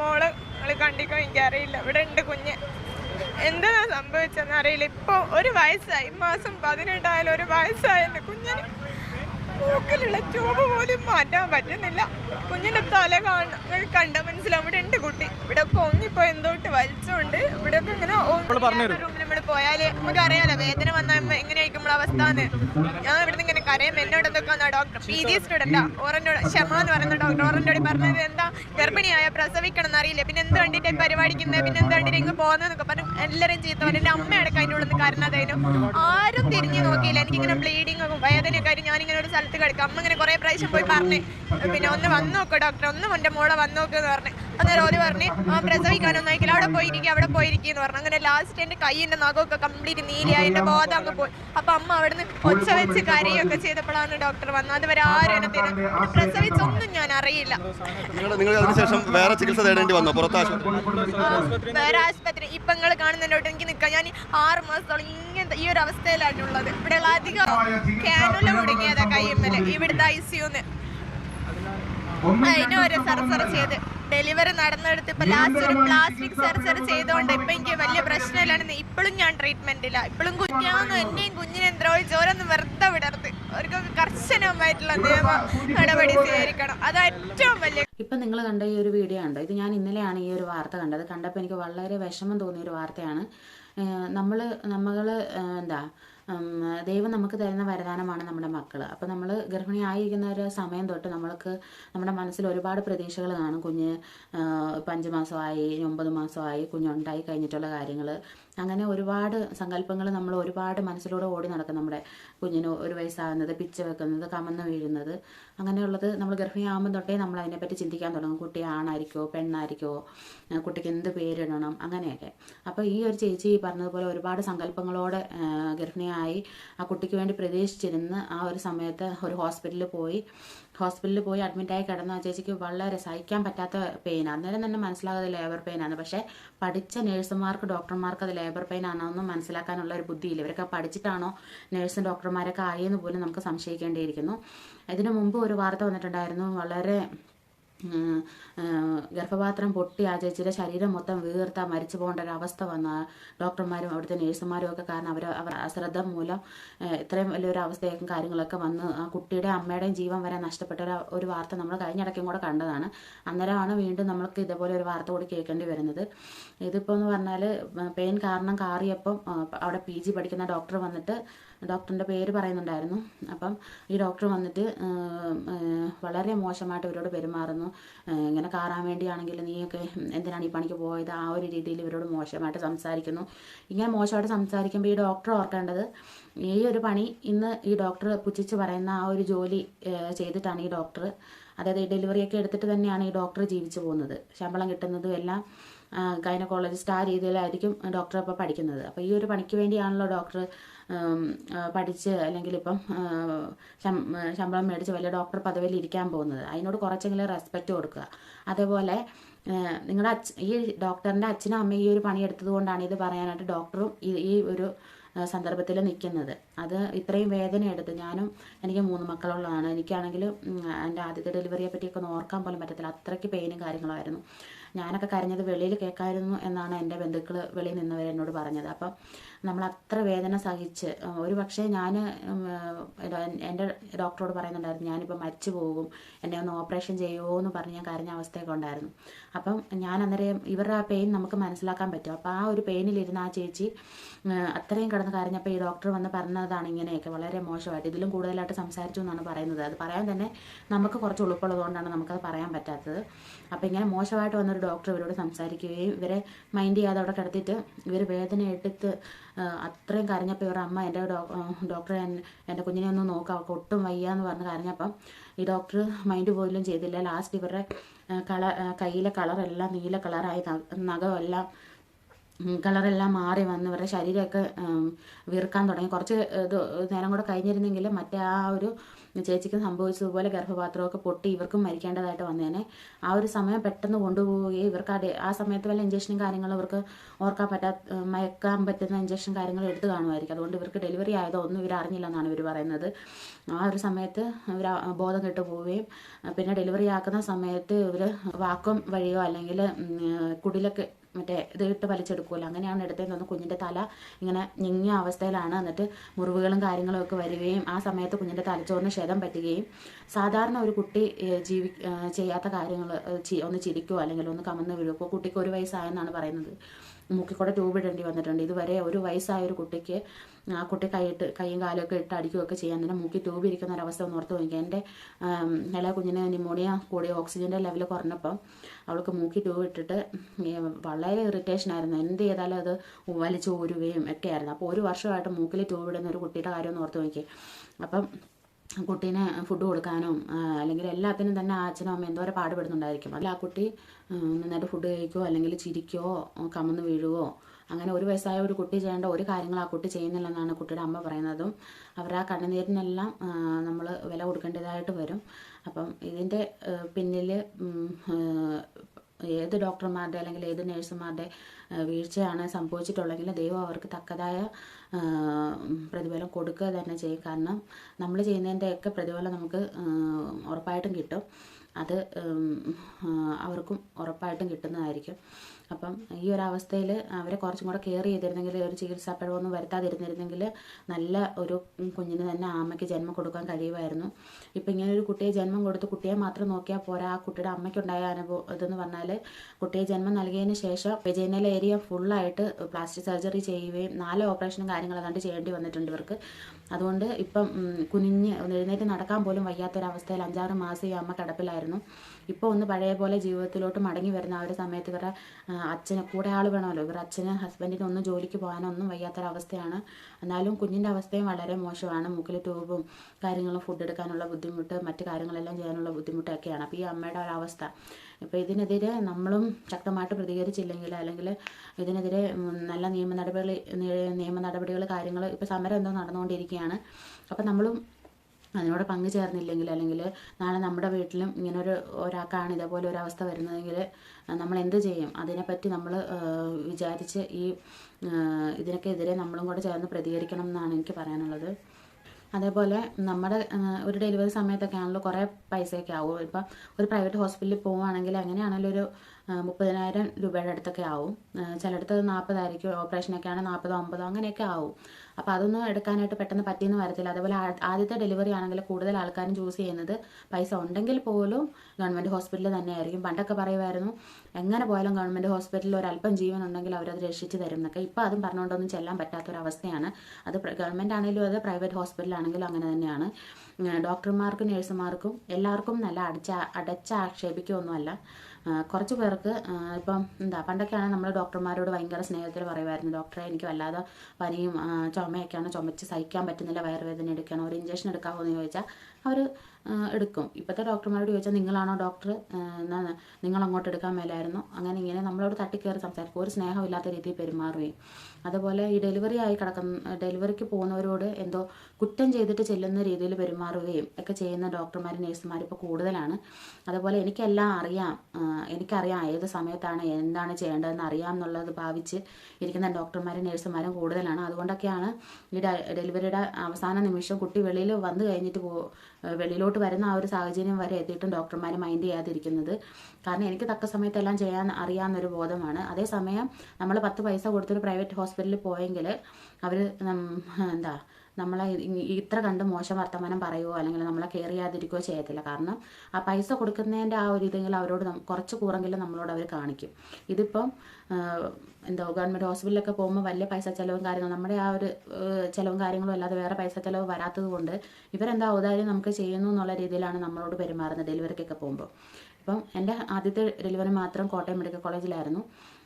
മോൾ നിങ്ങൾ കണ്ടിക്കോ എനിക്കറിയില്ല. ഇവിടെ ഉണ്ട് കുഞ്ഞ്. എന്താ സംഭവിച്ചെന്ന് അറിയില്ല. ഇപ്പൊ ഒരു വയസ്സായി. മാസം പതിനെട്ടായാലും ഒരു വയസ്സായ കുഞ്ഞിന്. മൂക്കിലുള്ള ട്യൂബ് പോലും മാറ്റാൻ പറ്റുന്നില്ല. കുഞ്ഞിന്റെ തല നിങ്ങൾക്ക് കണ്ട മനസ്സിലാവും. ഇവിടെ ഉണ്ട് കുട്ടി. ഇവിടെ പൊങ്ങിപ്പോ എന്തോട്ട് വലിച്ചോണ്ട്. ഇവിടെ ഇങ്ങനെ പോയാൽ നമുക്ക് അറിയാലോ വേദന വന്നാൽ എങ്ങനെയായിരിക്കും നമ്മളെ അവസ്ഥ എന്ന്. ഞാൻ ഇവിടുന്ന് ഇങ്ങനെ കരയും എന്നോട് എന്തൊക്കെയാ ഡോക്ടർ പി ജി സ്റ്റുഡന്റാ ഓറന്നോട് ക്ഷമ എന്ന് പറയുന്ന ഡോക്ടർ ഓറന്നോട് പറഞ്ഞത് എന്താ ഗർഭിണിയായ പ്രസവിക്കണം എന്നറിയില്ല പിന്നെ എന്ത് വേണ്ടിയിട്ട് പരിപാടിക്കുന്നത് പിന്നെ എന്ത് വേണ്ടിയിട്ട് ഇങ്ങ് പോകുന്നതെന്നൊക്കെ പറഞ്ഞു എല്ലാവരും ചീത്ത പറഞ്ഞു എന്റെ അമ്മ അടക്കം അതിന്റെ ഉള്ളിൽ കാരണം അതായത് ആരും തിരിഞ്ഞു നോക്കിയില്ല എനിക്കിങ്ങനെ ബ്ലീഡിങ് ഒക്കെ വേദനയൊക്കെ ആയിട്ട് ഞാനിങ്ങനെ ഒരു സ്ഥലത്ത് കിടക്കാം. അമ്മ ഇങ്ങനെ കുറേ പ്രാവശ്യം പോയി പറഞ്ഞു പിന്നെ ഒന്ന് വന്നു നോക്കോ ഡോക്ടർ ഒന്ന് എന്റെ മോളെ വന്നു നോക്കുക എന്ന് പറഞ്ഞു. അന്നേരം ഓര് പറഞ്ഞു ആ പ്രസവിക്കാനൊന്നും അയക്കില്ല അവിടെ പോയിരിക്കും അവിടെ പോയിരിക്കും എന്ന് പറഞ്ഞു. അങ്ങനെ ലാസ്റ്റ് എന്റെ കൈയിന്റെ നഖമൊക്കെ കംപ്ലീറ്റ് നീലിയായി. എന്റെ ബോധം അങ്ങ് പോയി. അപ്പൊ അമ്മ അവിടുന്ന് ഒച്ച വെച്ച് കരയൊക്കെ ചെയ്തപ്പോഴാണ് ഡോക്ടർ വന്നത്. അതുവരെ ആരും എന്നെ തരും പ്രസവിച്ചൊന്നും ഞാൻ അറിയില്ല. നിങ്ങൾ അതിനുശേഷം വേറെ ചികിത്സ തേടേണ്ടി വന്നോ? പുറത്ത് ആശുപത്രി വേറെ ആശുപത്രി. ഇപ്പൊ നിങ്ങൾ കാണുന്നതിനോട്ട് എനിക്ക് നിൽക്കാം. ഞാൻ ആറ് മാസത്തോളം ഇങ്ങനത്തെ ഈ ഒരു അവസ്ഥയിലാണ് ഉള്ളത്. ഇവിടെയുള്ള അധികം ക്യാനുല കുടുങ്ങിയതാ കയ്യുമ്മൽ ഇവിടുത്തെ ഐ സിയുന്ന് അതിന് ഒരു സർജറി ചെയ്ത്. ഡെലിവറി നടന്നെടുത്ത് ഇപ്പൊ ലാസ്റ്റ് ഒരു പ്ലാസ്റ്റിക് സർജറി ചെയ്തോണ്ട് ഇപ്പൊ എനിക്ക് വലിയ പ്രശ്നമില്ലാണ്ട് ഇപ്പോഴും ഞാൻ ട്രീറ്റ്മെന്റില്ല ഇപ്പോഴും കുഞ്ഞാന്ന് എന്നെയും കുഞ്ഞിനെ ദ്രോഹിച്ച് ഓരോന്നും വെറുതെ വിടർത്ത് അവർക്കൊക്കെ കർശനമായിട്ടുള്ള നിയമ നടപടി സ്വീകരിക്കണം. അതാ ഏറ്റവും വലിയ ഇപ്പം നിങ്ങൾ കണ്ട ഈ ഒരു വീഡിയോ ഉണ്ട് ഇത് ഞാൻ ഇന്നലെയാണ് ഈ ഒരു വാർത്ത കണ്ടത്. കണ്ടപ്പോൾ എനിക്ക് വളരെ വിഷമം തോന്നിയ ഒരു വാർത്തയാണ്. നമ്മൾ നമ്മൾ എന്താ ദൈവം നമുക്ക് തരുന്ന വരദാനമാണ് നമ്മുടെ മക്കൾ അപ്പോൾ നമ്മൾ ഗർഭിണിയായിരിക്കുന്ന ഒരു സമയം തൊട്ട് നമ്മൾക്ക് നമ്മുടെ മനസ്സിൽ ഒരുപാട് പ്രതീക്ഷകൾ കാണും. കുഞ്ഞ് ഇപ്പം അഞ്ച് മാസമായി ഒമ്പത് മാസമായി കുഞ്ഞുണ്ടായി കഴിഞ്ഞിട്ടുള്ള കാര്യങ്ങൾ അങ്ങനെ ഒരുപാട് സങ്കല്പങ്ങൾ നമ്മൾ ഒരുപാട് മനസ്സിലൂടെ ഓടി നടക്കും നമ്മുടെ കുഞ്ഞിന് ഒരു വയസ്സാകുന്നത് പിച്ച വെക്കുന്നത് കമന്ന് വീഴുന്നത്. അങ്ങനെയുള്ളത് നമ്മൾ ഗർഭിണിയാകുമ്പോൾ തൊട്ടേ നമ്മൾ അതിനെപ്പറ്റി ചിന്തിക്കാൻ തുടങ്ങും. കുട്ടി ആണായിരിക്കോ പെണ്ണായിരിക്കോ കുട്ടിക്ക് എന്ത് പേരിടണം അങ്ങനെയൊക്കെ. അപ്പോൾ ഈ ഒരു ചേച്ചി പറഞ്ഞതുപോലെ ഒരുപാട് സങ്കല്പങ്ങളോടെ ഗർഭിണിയായി ആ കുട്ടിക്ക് വേണ്ടി പ്രതീക്ഷിച്ചിരുന്ന് ആ ഒരു സമയത്ത് ഒരു ഹോസ്പിറ്റലിൽ പോയി ഹോസ്പിറ്റലിൽ പോയി അഡ്മിറ്റായി കിടന്ന ചേച്ചിക്ക് വളരെ സഹിക്കാൻ പറ്റാത്ത പെയിൻ അന്നേരം തന്നെ മനസ്സിലാകാതെ ലേബർ പെയിനാണ് പക്ഷേ പഠിച്ച നേഴ്സുമാർക്ക് ഡോക്ടർമാർക്ക് അത് ലേബർ പെയിൻ ആണോ എന്ന് മനസ്സിലാക്കാനുള്ള ഒരു ബുദ്ധിയില്ല. ഇവരൊക്കെ പഠിച്ചിട്ടാണോ നേഴ്സും ഡോക്ടർമാരൊക്കെ ആയെന്ന് പോലും നമുക്ക് സംശയിക്കേണ്ടിയിരിക്കുന്നു. ഇതിനു മുമ്പ് ഒരു വാർത്ത വന്നിട്ടുണ്ടായിരുന്നു. വളരെ ഗർഭപാത്രം പൊട്ടി ആ ചേച്ചിയുടെ ശരീരം മൊത്തം വീർത്ത മരിച്ചു പോകേണ്ട ഒരു അവസ്ഥ വന്ന. ഡോക്ടർമാരും അവിടുത്തെ നേഴ്സുമാരും ഒക്കെ കാരണം അവർ അവർ അശ്രദ്ധ മൂലം ഇത്രയും വലിയൊരു അവസ്ഥയൊക്കെ കാര്യങ്ങളൊക്കെ വന്ന് ആ കുട്ടിയുടെ അമ്മയുടെയും ജീവൻ വരെ നഷ്ടപ്പെട്ട ഒരു ഒരു വാർത്ത നമ്മൾ കഴിഞ്ഞിടയ്ക്കും കൂടെ കണ്ടതാണ്. അന്നേരമാണ് വീണ്ടും നമ്മൾക്ക് ഇതേപോലെ ഒരു വാർത്ത കൂടി കേൾക്കേണ്ടി വരുന്നത്. ഇതിപ്പോൾ എന്ന് പറഞ്ഞാൽ പെയിൻ കാരണം കാറിയപ്പം അവിടെ പി ജി പഠിക്കുന്ന ഡോക്ടർ വന്നിട്ട് ഡോക്ടറിന്റെ പേര് പറയുന്നുണ്ടായിരുന്നു. അപ്പം ഈ ഡോക്ടർ വന്നിട്ട് വളരെ മോശമായിട്ട് ഇവരോട് പെരുമാറുന്നു. ഇങ്ങനെ കാറാൻ വേണ്ടിയാണെങ്കിൽ നീയൊക്കെ എന്തിനാണ് ഈ പണിക്ക് പോയത്? ആ ഒരു രീതിയിൽ ഇവരോട് മോശമായിട്ട് സംസാരിക്കുന്നു. ഇങ്ങനെ മോശമായിട്ട് സംസാരിക്കുമ്പോൾ ഈ ഡോക്ടർ ഓർക്കേണ്ടത് ഈ ഒരു പണി ഇന്ന് ഈ ഡോക്ടർ പുച്ഛിച്ച് പറയുന്ന ആ ഒരു ജോലി ചെയ്തിട്ടാണ് ഈ ഡോക്ടർ അതായത് ഡെലിവറിയൊക്കെ എടുത്തിട്ട് തന്നെയാണ് ഈ ഡോക്ടർ ജീവിച്ചു പോകുന്നത്. ശമ്പളം കിട്ടുന്നതും എല്ലാം ഗൈനക്കോളജിസ്റ്റ് ആ രീതിയിലായിരിക്കും ഡോക്ടർ ഇപ്പോൾ പഠിക്കുന്നത്. അപ്പോൾ ഈ ഒരു പണിക്ക് വേണ്ടിയാണല്ലോ ഡോക്ടർ പഠിച്ച് അല്ലെങ്കിൽ ഇപ്പം ശമ്പളം മേടിച്ച് വലിയ ഡോക്ടർ പദവിയിൽ ഇരിക്കാൻ പോകുന്നത്. അതിനോട് കുറച്ചെങ്കിലും റെസ്പെക്റ്റ് കൊടുക്കുക. അതേപോലെ നിങ്ങളുടെ അച്ഛ ഈ ഡോക്ടറിന്റെ അച്ഛനും അമ്മയും ഈ ഒരു പണി എടുത്തത് കൊണ്ടാണ് ഇത് പറയാനായിട്ട് ഡോക്ടറും ഈ ഒരു സന്ദർഭത്തിൽ നിൽക്കുന്നത് അത് ഇത്രയും വേദന എടുത്ത് ഞാനും എനിക്ക് മൂന്ന് മക്കളുള്ളതാണ്. എനിക്കാണെങ്കിൽ എന്റെ ആദ്യത്തെ ഡെലിവറിയെ പറ്റിയൊക്കെ ഒന്ന് ഓർക്കാൻ പോലും പറ്റത്തില്ല. അത്രയ്ക്ക് പെയിനും കാര്യങ്ങളായിരുന്നു ഞാനൊക്കെ കരഞ്ഞത് വെളിയിൽ കേൾക്കായിരുന്നു എന്നാണ് എന്റെ ബന്ധുക്കൾ വെളിയിൽ നിന്നവരെന്നോട് പറഞ്ഞത്. അപ്പം നമ്മൾ അത്ര വേദന സഹിച്ച് ഒരു പക്ഷേ ഞാൻ എന്റെ ഡോക്ടറോട് പറയുന്നുണ്ടായിരുന്നു ഞാനിപ്പോൾ മരിച്ചു പോകും എന്നെ ഒന്ന് ഓപ്പറേഷൻ ചെയ്യുമോ എന്ന് പറഞ്ഞ് ഞാൻ കരഞ്ഞ അവസ്ഥയൊക്കെ ഉണ്ടായിരുന്നു. അപ്പം ഞാൻ അന്നേരം ഇവരുടെ ആ പെയിൻ നമുക്ക് മനസ്സിലാക്കാൻ പറ്റും. അപ്പോൾ ആ ഒരു പെയിനിലിരുന്ന ആ ചേച്ചി അത്രയും കിടന്ന് കരഞ്ഞപ്പോൾ ഈ ഡോക്ടർ വന്ന് പറഞ്ഞതാണ് ഇങ്ങനെയൊക്കെ വളരെ മോശമായിട്ട്. ഇതിലും കൂടുതലായിട്ട് സംസാരിച്ചു എന്നാണ് പറയുന്നത്. അത് പറയാൻ തന്നെ നമുക്ക് കുറച്ച് ഉളുപ്പുള്ളതുകൊണ്ടാണ് നമുക്കത് പറയാൻ പറ്റാത്തത്. അപ്പോൾ ഇങ്ങനെ മോശമായിട്ട് വന്നൊരു ഡോക്ടർ ഇവരോട് സംസാരിക്കുകയും ഇവരെ മൈൻഡ് ചെയ്യാതെ അവിടെ കിടത്തിയിട്ട് ഇവർ വേദന എടുത്ത് അത്രയും കരഞ്ഞപ്പോൾ ഇവരുടെ അമ്മ എന്റെ ഡോക്ടറെ എന്റെ കുഞ്ഞിനെ ഒന്ന് നോക്കാം ഒട്ടും വയ്യ എന്ന് പറഞ്ഞ് കരഞ്ഞപ്പം ഈ ഡോക്ടർ മൈൻഡ് പോലും ചെയ്തില്ല. ലാസ്റ്റ് ഇവരുടെ കളർ കയ്യിലെ കളറെല്ലാം നീല കളറായി നഖ- നഖമെല്ലാം കളറെല്ലാം മാറി വന്ന് ഇവരുടെ ശരീരമൊക്കെ വീർക്കാൻ തുടങ്ങി. കുറച്ച് ഇത് നേരം കൂടെ കഴിഞ്ഞിരുന്നെങ്കിൽ മറ്റേ ആ ഒരു ചേച്ചിക്ക് സംഭവിച്ചതുപോലെ ഗർഭപാത്രമൊക്കെ പൊട്ടി ഇവർക്കും മരിക്കേണ്ടതായിട്ട് വന്നേനെ. ആ ഒരു സമയം പെട്ടെന്ന് കൊണ്ടുപോവുകയും ഇവർക്ക് ആ ആ സമയത്ത് വല്ല ഇഞ്ചക്ഷനും കാര്യങ്ങളും ഇവർക്ക് ഓർക്കാൻ പറ്റാത്ത മയക്കാൻ പറ്റുന്ന ഇഞ്ചക്ഷൻ കാര്യങ്ങൾ എടുത്ത് കാണുമായിരിക്കും. അതുകൊണ്ട് ഇവർക്ക് ഡെലിവറി ആയതോ ഒന്നും ഇവർ അറിഞ്ഞില്ലെന്നാണ് ഇവർ പറയുന്നത്. ആ ഒരു സമയത്ത് ഇവർ ബോധം കെട്ടു പോവുകയും പിന്നെ ഡെലിവറി ആക്കുന്ന സമയത്ത് ഇവർ വാക്വം വഴിയോ അല്ലെങ്കിൽ കുടിലൊക്കെ മറ്റേ ഇത് ഇട്ട് വലിച്ചെടുക്കുമല്ലോ അങ്ങനെയാണ് എടുത്തതെന്ന് കുഞ്ഞിന്റെ തല ഇങ്ങനെ ഞെങ്ങിയ അവസ്ഥയിലാണ്. എന്നിട്ട് മുറിവുകളും കാര്യങ്ങളും ഒക്കെ വരികയും ആ സമയത്ത് കുഞ്ഞിന്റെ തലച്ചോറിന് ക്ഷതം പറ്റുകയും സാധാരണ ഒരു കുട്ടി ജീവി ചെയ്യാത്ത കാര്യങ്ങൾ ഒന്ന് ചിരിക്കുമോ അല്ലെങ്കിൽ ഒന്ന് കമന്ന് വീഴുമോ കുട്ടിക്ക് ഒരു വയസ്സായെന്നാണ് പറയുന്നത്. മൂക്കിൽ കൂടെ ട്യൂബ് ഇടേണ്ടി വന്നിട്ടുണ്ട്. ഇതുവരെ ഒരു വയസ്സായ ഒരു കുട്ടിക്ക് ആ കുട്ടി കൈയിട്ട് കൈയും കാലൊക്കെ ഇട്ട് അടിക്കുകയൊക്കെ ചെയ്യാൻ തന്നെ മൂക്കിൽ ട്യൂബ് ഇരിക്കുന്ന ഒരവസ്ഥ ഒന്ന് ഓർത്ത് നോക്കി എന്റെ എല്ലാ കുഞ്ഞിനെ കുഞ്ഞിന് ന്യൂമോണിയ കൂടി ഓക്സിജന്റെ ലെവൽ കുറഞ്ഞപ്പം അവൾക്ക് മൂക്കി ട്യൂബ് ഇട്ടിട്ട് വളരെ ഇറിറ്റേഷൻ ആയിരുന്നു. എന്ത് ചെയ്താലും അത് വലിച്ചു ഊരുകയും ഒക്കെ ആയിരുന്നു. അപ്പോൾ ഒരു വർഷമായിട്ട് മൂക്കിൽ ട്യൂബ് ഇടുന്ന ഒരു കുട്ടിയുടെ കാര്യം ഒന്ന് ഓർത്ത് നോക്കി അപ്പം കുട്ടീനെ ഫുഡ് കൊടുക്കാനും അല്ലെങ്കിൽ എല്ലാത്തിനും തന്നെ അച്ഛനും അമ്മയും എന്തോരം പാടുപെടുന്നുണ്ടായിരിക്കും. അതിൽ ആ കുട്ടി നന്നായിട്ട് ഫുഡ് കഴിക്കുകയോ അല്ലെങ്കിൽ ചിരിക്കുകയോ കമന്ന് വീഴുവോ അങ്ങനെ ഒരു വയസ്സായ ഒരു കുട്ടി ചെയ്യേണ്ട ഒരു കാര്യങ്ങൾ ആ കുട്ടി ചെയ്യുന്നില്ലെന്നാണ് കുട്ടിയുടെ അമ്മ പറയുന്നതും. അവരുടെ ആ കണ്ണുനീരിനെല്ലാം നമ്മൾ വില കൊടുക്കേണ്ടതായിട്ട് വരും. അപ്പം ഇതിന്റെ പിന്നിൽ ഏത് ഡോക്ടർമാരുടെ അല്ലെങ്കിൽ ഏത് നേഴ്സുമാരുടെ വീഴ്ചയാണ് സംഭവിച്ചിട്ടുള്ളതെങ്കിൽ ദൈവം അവർക്ക് തക്കതായ പ്രതിഫലം കൊടുക്കുക തന്നെ ചെയ്യും. കാരണം നമ്മൾ ചെയ്യുന്നതിന്റെയൊക്കെ പ്രതിഫലം നമുക്ക് ഉറപ്പായിട്ടും കിട്ടും. അത് അവർക്കും ഉറപ്പായിട്ടും കിട്ടുന്നതായിരിക്കും. അപ്പം ഈ ഒരു അവസ്ഥയിൽ അവരെ കുറച്ചും കൂടെ കെയർ ചെയ്തിരുന്നെങ്കിൽ ഒരു ചികിത്സാ പിഴവൊന്നും വരുത്താതിരുന്നിരുന്നെങ്കിൽ നല്ല ഒരു കുഞ്ഞിന് തന്നെ അമ്മയ്ക്ക് ജന്മം കൊടുക്കാൻ കഴിയുമായിരുന്നു. ഇപ്പം ഇങ്ങനെ ഒരു കുട്ടിയെ ജന്മം കൊടുത്ത് കുട്ടിയെ മാത്രം നോക്കിയാൽ പോരാ ആ കുട്ടിയുടെ അമ്മയ്ക്കുണ്ടായ അനുഭവം ഇതെന്ന് പറഞ്ഞാൽ കുട്ടിയെ ജന്മം നൽകിയതിന് ശേഷം വെജൈനൽ ഏരിയ ഫുള്ളായിട്ട് പ്ലാസ്റ്റിക് സർജറി ചെയ്യുകയും നാല് ഓപ്പറേഷനും കാര്യങ്ങളും ഏതാണ്ട് ചെയ്യേണ്ടി വന്നിട്ടുണ്ട് ഇവർക്ക്. അതുകൊണ്ട് ഇപ്പം കുനിഞ്ഞ് എഴുന്നേറ്റ് നടക്കാൻ പോലും വയ്യാത്തൊരവസ്ഥയിൽ അഞ്ചാറ് മാസം ഈ അമ്മ കിടപ്പിലായിരുന്നു. ഇപ്പോൾ ഒന്ന് പഴയ പോലെ ജീവിതത്തിലോട്ട് മടങ്ങി വരുന്ന ആ ഒരു സമയത്ത് ഇവരുടെ അച്ഛന് കൂടെ ആൾ വേണമല്ലോ. ഇവരുടെ അച്ഛന് ഹസ്ബൻഡിന് ഒന്നും ജോലിക്ക് പോകാനൊന്നും വയ്യാത്തൊരവസ്ഥയാണ്. എന്നാലും കുഞ്ഞിന്റെ അവസ്ഥയും വളരെ മോശമാണ്. മൂക്കിൽ ട്യൂബും കാര്യങ്ങളും ഫുഡ് എടുക്കാനുള്ള ബുദ്ധിമുട്ട് മറ്റു കാര്യങ്ങളെല്ലാം ചെയ്യാനുള്ള ബുദ്ധിമുട്ടൊക്കെയാണ്. അപ്പോൾ ഈ അമ്മയുടെ ഒരവസ്ഥ ഇപ്പോൾ ഇതിനെതിരെ നമ്മളും ശക്തമായിട്ട് പ്രതികരിച്ചില്ലെങ്കിൽ അല്ലെങ്കിൽ ഇതിനെതിരെ നല്ല നിയമ നടപടി നിയമ നടപടികൾ കാര്യങ്ങൾ ഇപ്പോൾ സമരം എന്തോ നടന്നുകൊണ്ടിരിക്കുകയാണ്. അപ്പോൾ നമ്മളും അതിനോട് പങ്കു ചേർന്നില്ലെങ്കിൽ അല്ലെങ്കിൽ നാളെ നമ്മുടെ വീട്ടിലും ഇങ്ങനെ ഒരു ഒരാൾക്കാണ് ഇതേപോലെ ഒരു അവസ്ഥ വരുന്നതെങ്കിൽ നമ്മൾ എന്ത് ചെയ്യും? അതിനെപ്പറ്റി നമ്മൾ വിചാരിച്ച് ഈ ഇതിനൊക്കെതിരെ നമ്മളും കൂടെ ചേർന്ന് പ്രതികരിക്കണം എന്നാണ് എനിക്ക് പറയാനുള്ളത്. അതേപോലെ നമ്മുടെ ഒരു ഡെലിവറി സമയത്തൊക്കെ ആണല്ലോ കുറേ പൈസയൊക്കെ ആവും. ഇപ്പം ഒരു പ്രൈവറ്റ് ഹോസ്പിറ്റലിൽ പോവുകയാണെങ്കിൽ അങ്ങനെയാണല്ലോ ഒരു മുപ്പതിനായിരം രൂപയുടെ അടുത്തൊക്കെ ആവും. ചിലയിടത്ത് നാൽപ്പതായിരിക്കും. ഓപ്പറേഷനൊക്കെ ആണെങ്കിൽ നാൽപ്പതോ അമ്പതോ അങ്ങനെയൊക്കെ ആവും. അപ്പോൾ അതൊന്നും എടുക്കാനായിട്ട് പെട്ടെന്ന് പറ്റിയെന്ന് വരത്തില്ല. അതുപോലെ ആദ്യത്തെ ഡെലിവറി ആണെങ്കിൽ കൂടുതൽ ആൾക്കാരും ചൂസ് ചെയ്യുന്നത് പൈസ ഉണ്ടെങ്കിൽ പോലും ഗവൺമെന്റ് ഹോസ്പിറ്റലിൽ തന്നെയായിരിക്കും. പണ്ടൊക്കെ പറയുമായിരുന്നു എങ്ങനെ പോയാലും ഗവൺമെന്റ് ഹോസ്പിറ്റലിൽ ഒരല്പം ജീവൻ ഉണ്ടെങ്കിൽ അവരത് രക്ഷിച്ച് തരും എന്നൊക്കെ. ഇപ്പോൾ അതും പറഞ്ഞുകൊണ്ടൊന്നും ചെല്ലാൻ പറ്റാത്തൊരവസ്ഥയാണ് അത് ഗവൺമെന്റ് ആണെങ്കിലും അത് പ്രൈവറ്റ് ഹോസ്പിറ്റലാണെങ്കിലും അങ്ങനെ തന്നെയാണ്. ഡോക്ടർമാർക്കും നഴ്സുമാർക്കും എല്ലാവർക്കും നല്ല അടച്ച അടച്ച ആക്ഷേപിക്കുകയൊന്നുമല്ല കുറച്ച് പേർക്ക് ഇപ്പം എന്താ പണ്ടൊക്കെയാണ് നമ്മൾ ഡോക്ടർമാരോട് ഭയങ്കര സ്നേഹത്തിൽ പറയുമായിരുന്നു ഡോക്ടറെ എനിക്ക് വല്ലാതെ പനിയും ആ, ചുമയൊക്കെയാണ് ചുമച്ച് സഹിക്കാൻ പറ്റുന്നില്ല വയറുവേദന എടുക്കുകയാണ്. ഒരു ഇഞ്ചക്ഷൻ എടുക്കാമോ എന്ന് ചോദിച്ചാൽ അവർ എടുക്കും. ഇപ്പോഴത്തെ ഡോക്ടർമാരോട് ചോദിച്ചാൽ നിങ്ങളാണോ ഡോക്ടർ എന്നാൽ നിങ്ങൾ അങ്ങോട്ട് എടുക്കാൻ മേലായിരുന്നു? അങ്ങനെ ഇങ്ങനെ നമ്മളോട് തട്ടിക്കയറി സംസാരിക്കും. ഒരു സ്നേഹമില്ലാത്ത രീതിയിൽ പെരുമാറുകയും. അതുപോലെ ഈ ഡെലിവറി ആയി കിടക്കുന്ന ഡെലിവറിക്ക് പോകുന്നവരോട് എന്തോ കുറ്റം ചെയ്തിട്ട് ചെല്ലുന്ന രീതിയിൽ പെരുമാറുകയും ഒക്കെ ചെയ്യുന്ന ഡോക്ടർമാർ നേഴ്സുമാർ ഇപ്പോൾ കൂടുതലാണ്. അതുപോലെ എനിക്കെല്ലാം അറിയാം. എനിക്കറിയാം ഏത് സമയത്താണ് എന്താണ് ചെയ്യേണ്ടതെന്ന് അറിയാം എന്നുള്ളത് ഭാവിച്ച് ഇരിക്കുന്ന ഡോക്ടർമാരും നേഴ്സുമാരും കൂടുതലാണ്. അതുകൊണ്ടൊക്കെയാണ് ഈ ഡെലിവറിയുടെ അവസാന നിമിഷം കുട്ടി വെളിയിൽ വന്നു കഴിഞ്ഞിട്ട് പോ വെളിയിലോട്ട് വരുന്ന ആ ഒരു സാഹചര്യം വരെ എത്തിയിട്ടും ഡോക്ടർമാർ മൈൻഡ് ചെയ്യാതിരിക്കുന്നത്. കാരണം എനിക്ക് തക്ക സമയത്തെല്ലാം ചെയ്യാൻ അറിയാവുന്നൊരു ബോധമാണ്. അതേസമയം നമ്മൾ പത്ത് പൈസ കൊടുത്തൊരു പ്രൈവറ്റ് ഹോസ്പിറ്റലിൽ പോയെങ്കിൽ അവർ എന്താ നമ്മളെ ഇത്ര കണ്ട് മോശം വർത്തമാനം പറയുകയോ അല്ലെങ്കിൽ നമ്മളെ കെയർ ചെയ്യാതിരിക്കുകയോ ചെയ്യത്തില്ല. കാരണം ആ പൈസ കൊടുക്കുന്നതിന്റെ ആ ഒരു ഇതെങ്കിലും അവരോട് കുറച്ച് കൂറെങ്കിലും നമ്മളോട് അവർ കാണിക്കും. ഇതിപ്പം എന്തോ ഗവൺമെന്റ് ഹോസ്പിറ്റലിലൊക്കെ പോകുമ്പോൾ വലിയ പൈസ ചിലവും കാര്യങ്ങളും നമ്മുടെ ആ ഒരു ചിലവും കാര്യങ്ങളും അല്ലാതെ വേറെ പൈസ ചിലവ് വരാത്തത് കൊണ്ട് ഇവരെന്താ ഔദാര്യം നമുക്ക് ചെയ്യുന്നു എന്നുള്ള രീതിയിലാണ് നമ്മളോട് പെരുമാറുന്നത് ഡെലിവറിക്കൊക്കെ പോകുമ്പോൾ ഇപ്പം എന്റെ ആദ്യത്തെ ഡെലിവറി മാത്രം കോട്ടയം മെഡിക്കൽ കോളേജിലായിരുന്നു.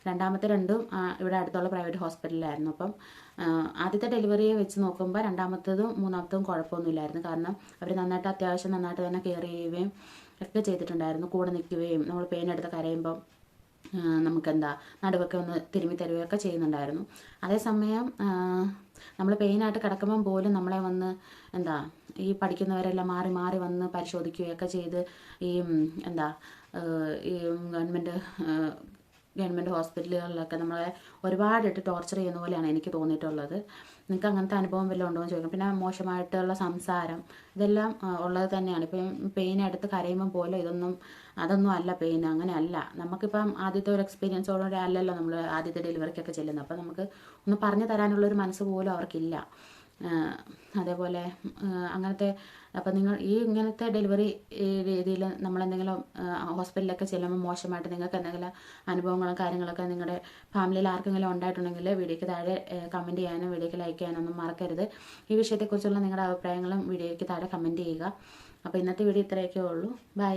രണ്ടാമത്തെ രണ്ടും ഇവിടെ അടുത്തുള്ള പ്രൈവറ്റ് ഹോസ്പിറ്റലിലായിരുന്നു അപ്പം ആദ്യത്തെ ഡെലിവറിയെ വെച്ച് നോക്കുമ്പോൾ രണ്ടാമത്തതും മൂന്നാമത്തതും കുഴപ്പമൊന്നുമില്ലായിരുന്നു. കാരണം അവർ നന്നായിട്ട് അത്യാവശ്യം നന്നായിട്ട് തന്നെ കെയർ ചെയ്യുകയും ഒക്കെ ചെയ്തിട്ടുണ്ടായിരുന്നു. കൂടെ നിൽക്കുകയും നമ്മൾ പെയിൻ എടുത്ത് കരയുമ്പം നമുക്കെന്താ നടുവൊക്കെ ഒന്ന് തിരുമ്മി തരുകയൊക്കെ ചെയ്യുന്നുണ്ടായിരുന്നു. അതേസമയം നമ്മൾ പെയിനായിട്ട് കിടക്കുമ്പം പോലും നമ്മളെ വന്ന് എന്താ ഈ പഠിക്കുന്നവരെല്ലാം മാറി മാറി വന്ന് പരിശോധിക്കുകയൊക്കെ ചെയ്ത് ഈ എന്താ ഈ ഗവൺമെന്റ് ഗവൺമെന്റ് ഹോസ്പിറ്റലുകളിലൊക്കെ നമ്മളെ ഒരുപാടിട്ട് ടോർച്ചർ ചെയ്യുന്ന പോലെയാണ് എനിക്ക് തോന്നിയിട്ടുള്ളത്. നിങ്ങൾക്ക് അങ്ങനത്തെ അനുഭവം വല്ലതും ഉണ്ടോ എന്ന് ചോദിക്കും. പിന്നെ മോശമായിട്ടുള്ള സംസാരം ഇതെല്ലാം ഉള്ളത് തന്നെയാണ്. ഇപ്പം പെയിൻ എടുത്ത് കരയുമ്പോൾ പോലും ഇതൊന്നും അതൊന്നും അല്ല പെയിൻ അങ്ങനെയല്ല നമുക്കിപ്പം ആദ്യത്തെ ഒരു എക്സ്പീരിയൻസോടെ അല്ലല്ലോ നമ്മൾ ആദ്യത്തെ ഡെലിവറിക്കൊക്കെ ചെല്ലുന്നത്. അപ്പം നമുക്ക് ഒന്ന് പറഞ്ഞു തരാനുള്ളൊരു മനസ്സ് പോലും അവർക്കില്ല. അതേപോലെ അങ്ങനത്തെ അപ്പം നിങ്ങൾ ഈ ഇങ്ങനത്തെ ഡെലിവറി രീതിയിൽ നമ്മളെന്തെങ്കിലും ഹോസ്പിറ്റലിലൊക്കെ ചെല്ലുമ്പോൾ മോശമായിട്ട് നിങ്ങൾക്ക് എന്തെങ്കിലും അനുഭവങ്ങളും കാര്യങ്ങളൊക്കെ നിങ്ങളുടെ ഫാമിലിയിൽ ആർക്കെങ്കിലും ഉണ്ടായിട്ടുണ്ടെങ്കിൽ വീഡിയോയ്ക്ക് താഴെ കമന്റ് ചെയ്യാനും വീഡിയോയ്ക്ക് ലൈക്ക് ചെയ്യാനൊന്നും മറക്കരുത്. ഈ വിഷയത്തെക്കുറിച്ചുള്ള നിങ്ങളുടെ അഭിപ്രായങ്ങളും വീഡിയോയ്ക്ക് താഴെ കമന്റ് ചെയ്യുക. അപ്പോൾ ഇന്നത്തെ വീഡിയോ ഇത്രയൊക്കെ ഉള്ളൂ. ബൈ